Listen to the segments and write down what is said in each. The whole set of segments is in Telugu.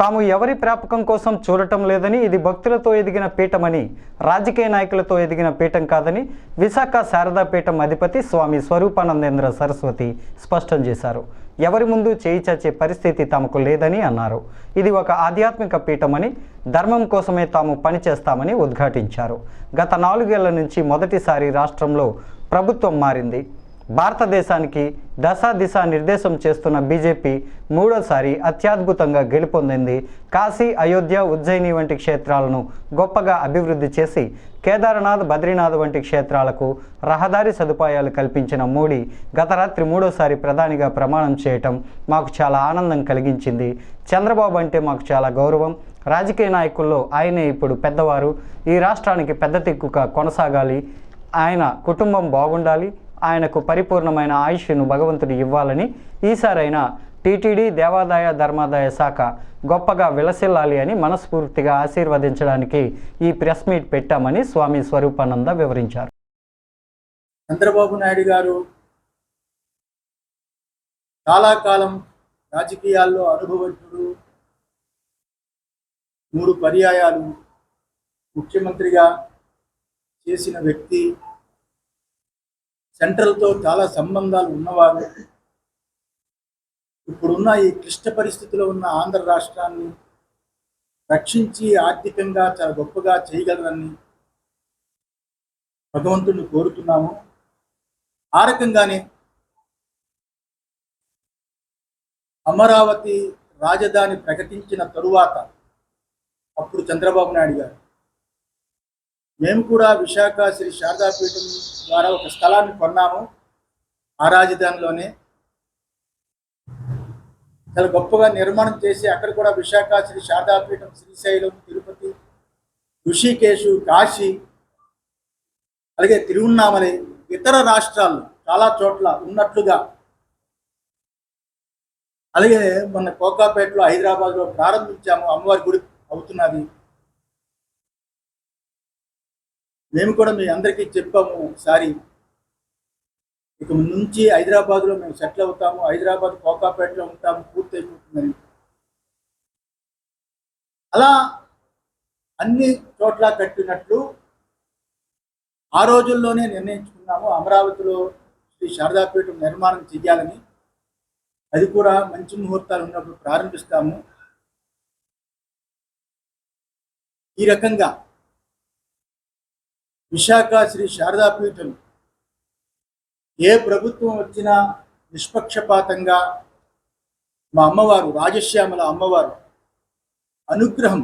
తాము ఎవరి ప్రాపకం కోసం చూడటం లేదని ఇది భక్తులతో ఎదిగిన పీఠమని రాజకీయ నాయకులతో ఎదిగిన పీఠం కాదని విశాఖ శారదా పీఠం అధిపతి స్వామి స్వరూపానందేంద్ర సరస్వతి స్పష్టం చేశారు. ఎవరి ముందు చేయి చచ్చే పరిస్థితి తమకు లేదని అన్నారు. ఇది ఒక ఆధ్యాత్మిక పీఠమని ధర్మం కోసమే తాము పనిచేస్తామని ఉద్ఘాటించారు. గత నాలుగేళ్ళ నుంచి మొదటిసారి రాష్ట్రంలో ప్రభుత్వం మారింది. భారతదేశానికి దశ దిశ నిర్దేశం చేస్తున్న బీజేపీ మూడోసారి అత్యద్భుతంగా గెలుపొందింది. కాశీ అయోధ్య ఉజ్జయిని వంటి క్షేత్రాలను గొప్పగా అభివృద్ధి చేసి కేదార్నాథ్ బద్రీనాథ్ వంటి క్షేత్రాలకు రహదారి సదుపాయాలు కల్పించిన మోడీ గత రాత్రి మూడోసారి ప్రధానిగా ప్రమాణం చేయటం మాకు చాలా ఆనందం కలిగించింది. చంద్రబాబు అంటే మాకు చాలా గౌరవం. రాజకీయ నాయకుల్లో ఆయనే ఇప్పుడు పెద్దవారు. ఈ రాష్ట్రానికి పెద్ద తిక్కుగా కొనసాగాలి. ఆయన కుటుంబం బాగుండాలి. ఆయనకు పరిపూర్ణమైన ఆయుష్ను భగవంతుడు ఇవ్వాలని ఈసారైనా టీటీడీ దేవాదాయ ధర్మాదాయ శాఖ గొప్పగా విలసిల్లాలి అని మనస్ఫూర్తిగా ఆశీర్వదించడానికి ఈ ప్రెస్ మీట్ పెట్టామని స్వామి స్వరూపానంద వివరించారు. చంద్రబాబు నాయుడు గారు చాలా కాలం రాజకీయాల్లో అనుభవజ్ఞుడు మూడు పర్యాయాలు ముఖ్యమంత్రిగా చేసిన వ్యక్తి సెంట్రల్తో చాలా సంబంధాలు ఉన్నవారు. ఇప్పుడున్న ఈ క్లిష్ట పరిస్థితిలో ఉన్న ఆంధ్ర రాష్ట్రాన్ని రక్షించి ఆర్థికంగా చాలా గొప్పగా చేయగలరని భగవంతుడిని కోరుతున్నాము. ఆ రకంగానే అమరావతి రాజధాని ప్రకటించిన తరువాత అప్పుడు చంద్రబాబు నాయుడు గారు మేము కూడా విశాఖ శ్రీ శారదాపీఠం ద్వారా ఒక స్థలాన్ని కొన్నాము. ఆ రాజధానిలోనే. చాలా గొప్పగా నిర్మాణం చేసి అక్కడ కూడా విశాఖ శ్రీ శారదాపీఠం శ్రీశైలం తిరుపతి ఋషికేశు కాశీ అలాగే తిరువన్నామలై ఇతర రాష్ట్రాల్లో చాలా చోట్ల ఉన్నట్లుగా. అలాగే మొన్న కోకాపేటలో హైదరాబాద్లో ప్రారంభించాము. అమ్మవారి గుడి అవుతున్నది. మేము కూడా మీ అందరికీ చెప్పాము ఒకసారి. ఇక నుంచి హైదరాబాద్లో మేము సెటిల్ అవుతాము హైదరాబాద్ కోకాపేటలో ఉంటాము పూర్తి అయిపోతుందని అలా అన్ని చోట్ల కట్టినట్లు ఆ రోజుల్లోనే నిర్ణయించుకున్నాము. అమరావతిలో శ్రీ శారదాపీఠం నిర్మాణం చెయ్యాలని. అది కూడా మంచి ముహూర్తాలు ఉన్నప్పుడు ప్రారంభిస్తాము. ఈ రకంగా విశాఖ శ్రీ శారదాపీఠం ఏ ప్రభుత్వం వచ్చినా నిష్పక్షపాతంగా మా అమ్మవారు రాజశ్యామల అమ్మవారు అనుగ్రహం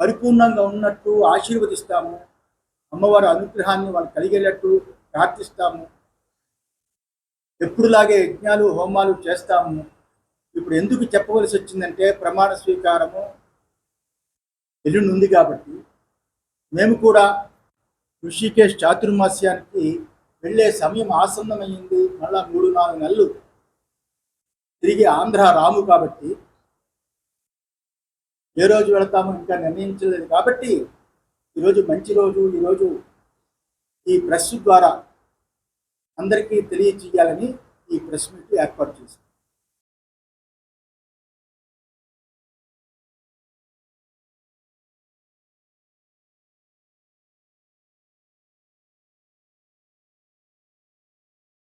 పరిపూర్ణంగా ఉన్నట్టు ఆశీర్వదిస్తాము. అమ్మవారి అనుగ్రహాన్ని వాళ్ళు కలిగేటట్టు ప్రార్థిస్తాము. ఎప్పుడులాగే యజ్ఞాలు హోమాలు చేస్తాము. ఇప్పుడు ఎందుకు చెప్పవలసి వచ్చిందంటే ప్రమాణ స్వీకారము ఎల్లుండి ఉంది కాబట్టి మేము కూడా ఋషికేశ్ చాతుర్మాస్యానికి వెళ్ళే సమయం ఆసన్నమైంది. మళ్ళా మూడు నాలుగు నెలలు తిరిగి ఆంధ్ర రాము కాబట్టి ఏ రోజు వెళతామో ఇంకా నిర్ణయించలేదు కాబట్టి ఈరోజు మంచి రోజు ఈరోజు ఈ ప్రెస్ ద్వారా అందరికీ తెలియజేయాలని ఈ ప్రెస్ మీట్ ఏర్పాటు చేశారు.